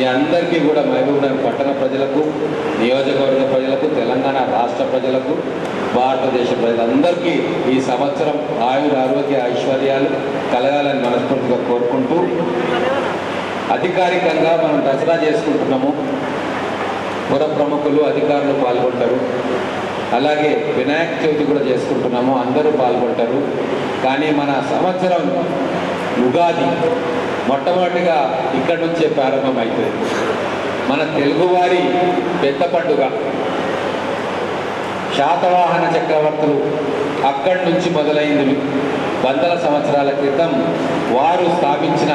మీ అందరికీ కూడా మహబూబ్నగర్ పట్టణ ప్రజలకు నియోజకవర్గ ప్రజలకు తెలంగాణ రాష్ట్ర ప్రజలకు భారతదేశ ప్రజలందరికీ ఈ సంవత్సరం ఆయుర ఆరోగ్య ఐశ్వర్యాలు కలగాలని మనస్ఫూర్తిగా కోరుకుంటూ అధికారికంగా మనం దసరా చేసుకుంటున్నాము. పుర ప్రముఖులు అధికారులు పాల్గొంటారు. అలాగే వినాయక చవితి కూడా చేసుకుంటున్నాము. అందరూ పాల్గొంటారు. కానీ మన సంవత్సరం ఉగాది. మొట్టమొదటిగా ఇక్కడి నుంచే ప్రారంభమవుతుంది మన తెలుగువారి పెద్ద పండుగ. శాతవాహన చక్రవర్తులు అక్కడి నుంచి మొదలైంది. వందల సంవత్సరాల క్రితం వారు స్థాపించిన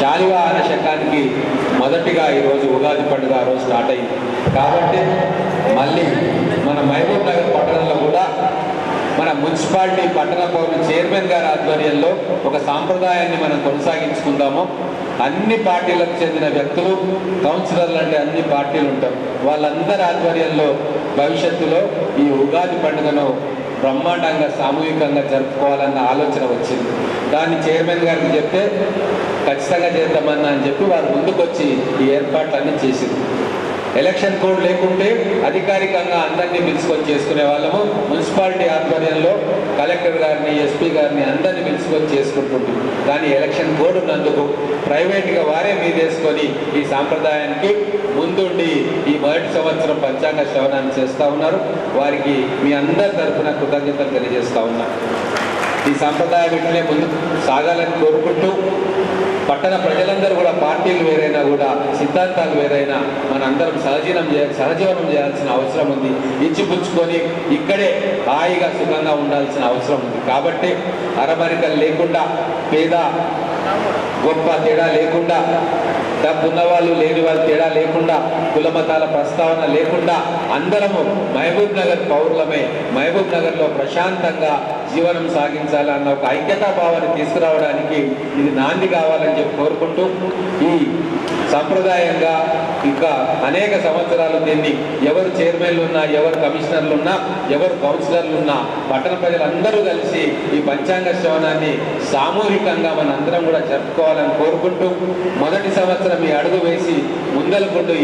శాలివాహన శకానికి మొదటిగా ఈరోజు ఉగాది పండుగ ఆ రోజు స్టార్ట్ అయింది. కాబట్టి మళ్ళీ మన మహబూబ్ నగర్ పట్టణంలో మున్సిపాలిటీ పట్టణ పౌరుల చైర్మన్ గారి ఆధ్వర్యంలో ఒక సాంప్రదాయాన్ని మనం కొనసాగించుకుందాము. అన్ని పార్టీలకు చెందిన వ్యక్తులు కౌన్సిలర్లు అంటే అన్ని పార్టీలు ఉంటారు వాళ్ళందరి ఆధ్వర్యంలో భవిష్యత్తులో ఈ ఉగాది పండుగను బ్రహ్మాండంగా సామూహికంగా జరుపుకోవాలన్న ఆలోచన వచ్చింది. దాన్ని చైర్మన్ గారికి చెప్తే ఖచ్చితంగా చేద్దామన్నా అని చెప్పి వారు ముందుకొచ్చి ఈ ఏర్పాట్లన్నీ చేసింది. ఎలక్షన్ కోడ్ లేకుంటే అధికారికంగా అందరినీ పిలుచుకొని చేసుకునే వాళ్ళము. మున్సిపాలిటీ ఆధ్వర్యంలో కలెక్టర్ గారిని ఎస్పీ గారిని అందరినీ పిలుచుకొని చేసుకుంటుంది కానీ ఎలక్షన్ కోడ్ ఉన్నందుకు ప్రైవేట్గా వారే మీదేసుకొని ఈ సాంప్రదాయానికి ముందుండి ఈ మొదటి సంవత్సరం పంచాంగ శ్రవణాన్ని చేస్తూ ఉన్నారు. వారికి మీ అందరి తరఫున కృతజ్ఞతలు తెలియజేస్తూ ఉన్నారు ఈ సాంప్రదాయం ఇట్లనే ముందు సాగాలని కోరుకుంటూ పట్టణ ప్రజలందరూ కూడా పార్టీలు వేరైనా కూడా సిద్ధాంతాలు వేరైనా మనందరం సహజీవనం చేయ సహజీవనం చేయాల్సిన అవసరం ఉంది. ఇచ్చిపుచ్చుకొని ఇక్కడే హాయిగా సుఖంగా ఉండాల్సిన అవసరం ఉంది. కాబట్టి అరమరికలు లేకుండా పేద గొప్ప తేడా లేకుండా డబ్బున్న వాళ్ళు లేని వాళ్ళు తేడా లేకుండా కులమతాల ప్రస్తావన లేకుండా అందరము మహబూబ్ నగర్ పౌరులమే మహబూబ్ నగర్లో ప్రశాంతంగా జీవనం సాగించాలన్న ఒక ఐక్యతా భావాన్ని తీసుకురావడానికి ఇది నాంది కావాలని చెప్పి కోరుకుంటూ ఈ సంప్రదాయంగా ఇంకా అనేక సంవత్సరాలు దీన్ని ఎవరు చైర్మన్లు ఉన్నా ఎవరు కమిషనర్లు ఉన్నా ఎవరు కౌన్సిలర్లు ఉన్నా పట్టణ ప్రజలందరూ కలిసి ఈ పంచాంగ శ్రవణాన్ని సామూహికంగా మనందరం కూడా జరుపుకోవాలని కోరుకుంటూ మొదటి సంవత్సరం ఈ అడుగు వేసి ముందలకుండు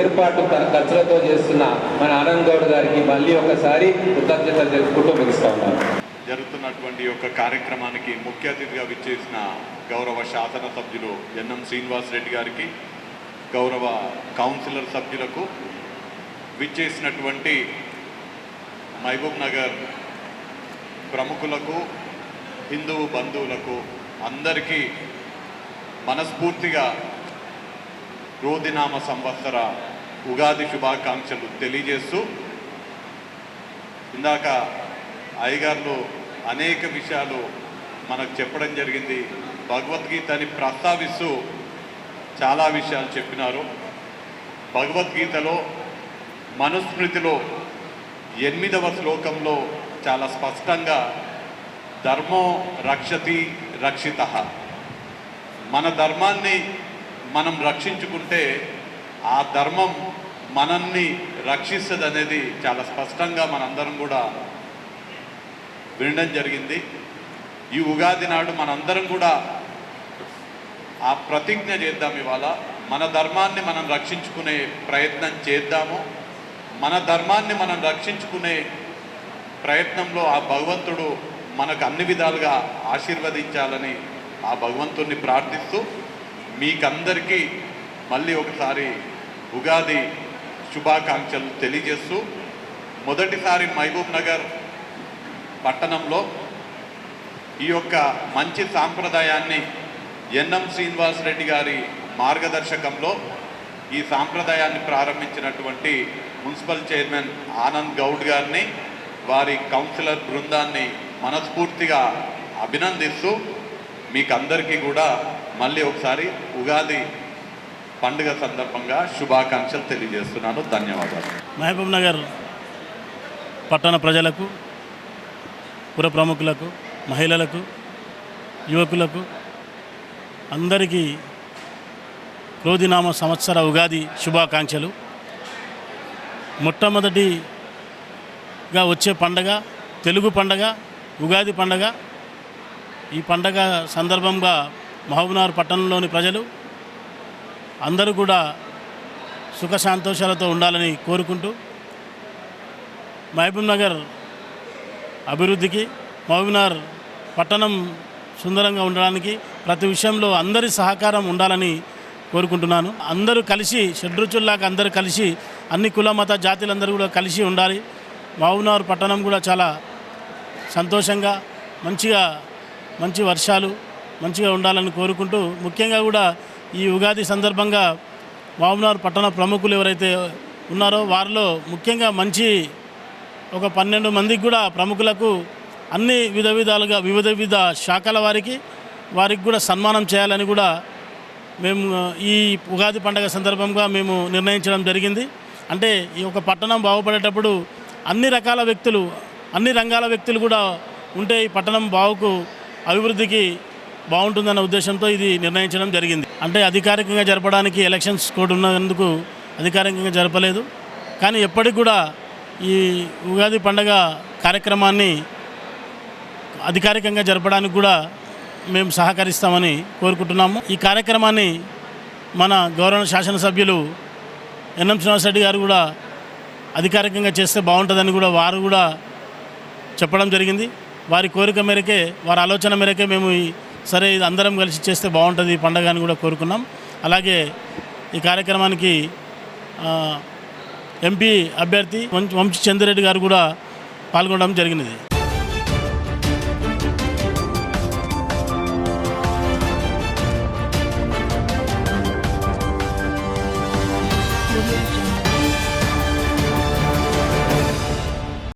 ఏర్పాటు తన ఖర్చులతో చేస్తున్న మన ఆనంద్ గౌడ్ గారికి మళ్ళీ ఒకసారి కృతజ్ఞతలు తెలుపుకుంటూ ముగిస్తా ఉన్నాను. జరుగుతున్నటువంటి యొక్క కార్యక్రమానికి ముఖ్య అతిథిగా విచ్చేసిన గౌరవ శాసన సభ్యులు ఎన్ఎం శ్రీనివాస్ రెడ్డి గారికి గౌరవ కౌన్సిలర్ సభ్యులకు విచ్చేసినటువంటి మహబూబ్ నగర్ ప్రముఖులకు హిందూ బంధువులకు అందరికీ మనస్ఫూర్తిగా రోదినామ సంవత్సర ఉగాది శుభాకాంక్షలు తెలియజేస్తూ ఇందాక అయ్యగారులు అనేక విషయాలు మనకు చెప్పడం జరిగింది. భగవద్గీతని ప్రస్తావిస్తూ చాలా విషయాలు చెప్పినారు. భగవద్గీతలో మనుస్మృతిలో ఎనిమిదవ శ్లోకంలో చాలా స్పష్టంగా ధర్మో రక్షతి రక్షిత. మన ధర్మాన్ని మనం రక్షించుకుంటే ఆ ధర్మం మనల్ని రక్షిస్తుంది అనేది చాలా స్పష్టంగా మనందరం కూడా వినడం జరిగింది. ఈ ఉగాది నాడు మనందరం కూడా ఆ ప్రతిజ్ఞ చేద్దాం ఇవాళ. మన ధర్మాన్ని మనం రక్షించుకునే ప్రయత్నం చేద్దాము. మన ధర్మాన్ని మనం రక్షించుకునే ప్రయత్నంలో ఆ భగవంతుడు మనకు అన్ని విధాలుగా ఆశీర్వదించాలని ఆ భగవంతుణ్ణి ప్రార్థిస్తూ మీకందరికీ మళ్ళీ ఒకసారి ఉగాది శుభాకాంక్షలు తెలియజేస్తూ మొదటిసారి మహబూబ్ నగర్ పట్టణంలో ఈ యొక్క మంచి సాంప్రదాయాన్ని ఎన్ఎం శ్రీనివాస్ రెడ్డి గారి మార్గదర్శకంలో ఈ సాంప్రదాయాన్ని ప్రారంభించినటువంటి మున్సిపల్ చైర్మన్ ఆనంద్ గౌడ్ గారిని వారి కౌన్సిలర్ బృందాన్ని మనస్ఫూర్తిగా అభినందిస్తూ మీకు అందరికీ కూడా మళ్ళీ ఒకసారి ఉగాది పండుగ సందర్భంగా శుభాకాంక్షలు తెలియజేస్తున్నాను. ధన్యవాదాలు. మహబూబ్ నగర్ పట్టణ ప్రజలకు పుర ప్రముఖులకు మహిళలకు యువకులకు అందరికీ క్రోధినామ సంవత్సర ఉగాది శుభాకాంక్షలు. మొట్టమొదటిగా వచ్చే పండగ తెలుగు పండగ ఉగాది పండగ. ఈ పండగ సందర్భంగా మహబూబ్నగర్ పట్టణంలోని ప్రజలు అందరూ కూడా సుఖ సంతోషాలతో ఉండాలని కోరుకుంటూ మహబూబ్నగర్ అభివృద్ధికి మహబూబ్నగర్ పట్టణం సుందరంగా ఉండడానికి ప్రతి విషయంలో అందరి సహకారం ఉండాలని కోరుకుంటున్నాను. అందరూ కలిసి షడ్రుచుల్లాగా అందరూ కలిసి అన్ని కుల మత జాతులందరూ కూడా కలిసి ఉండాలి. మహబూబ్నగర్ పట్టణం కూడా చాలా సంతోషంగా మంచిగా మంచి వర్షాలు మంచిగా ఉండాలని కోరుకుంటూ ముఖ్యంగా కూడా ఈ ఉగాది సందర్భంగా మహబూబ్నగర్ పట్టణ ప్రముఖులు ఎవరైతే ఉన్నారో వారిలో ముఖ్యంగా మంచి ఒక పన్నెండు మందికి కూడా ప్రముఖులకు అన్ని విధ విధాలుగా వివిధ విధ శాఖల వారికి వారికి కూడా సన్మానం చేయాలని కూడా మేము ఈ ఉగాది పండగ సందర్భంగా మేము నిర్ణయించడం జరిగింది. అంటే ఈ ఒక పట్టణం బాగుపడేటప్పుడు అన్ని రకాల వ్యక్తులు అన్ని రంగాల వ్యక్తులు కూడా ఉంటే ఈ పట్టణం బావుకు అభివృద్ధికి బాగుంటుందన్న ఉద్దేశంతో ఇది నిర్ణయించడం జరిగింది. అంటే అధికారికంగా జరపడానికి ఎలక్షన్స్ కోడ్ ఉన్నందుకు అధికారికంగా జరపలేదు. కానీ ఎప్పటికి కూడా ఈ ఉగాది పండగ కార్యక్రమాన్ని అధికారికంగా జరపడానికి కూడా మేము సహకరిస్తామని కోరుకుంటున్నాము. ఈ కార్యక్రమాన్ని మన గౌరవ శాసనసభ్యులు ఎన్ఎం శ్రీనివాసరెడ్డి గారు కూడా అధికారికంగా చేస్తే బాగుంటుందని కూడా వారు కూడా చెప్పడం జరిగింది. వారి కోరిక మేరకే వారి ఆలోచన మేరకే మేము సరే ఇది అందరం కలిసి చేస్తే బాగుంటుంది ఈ పండగ అని కూడా కోరుకున్నాం. అలాగే ఈ కార్యక్రమానికి ఎంపీ అభ్యర్థి వంశీ చంద్రరెడ్డి గారు కూడా పాల్గొనడం జరిగినది.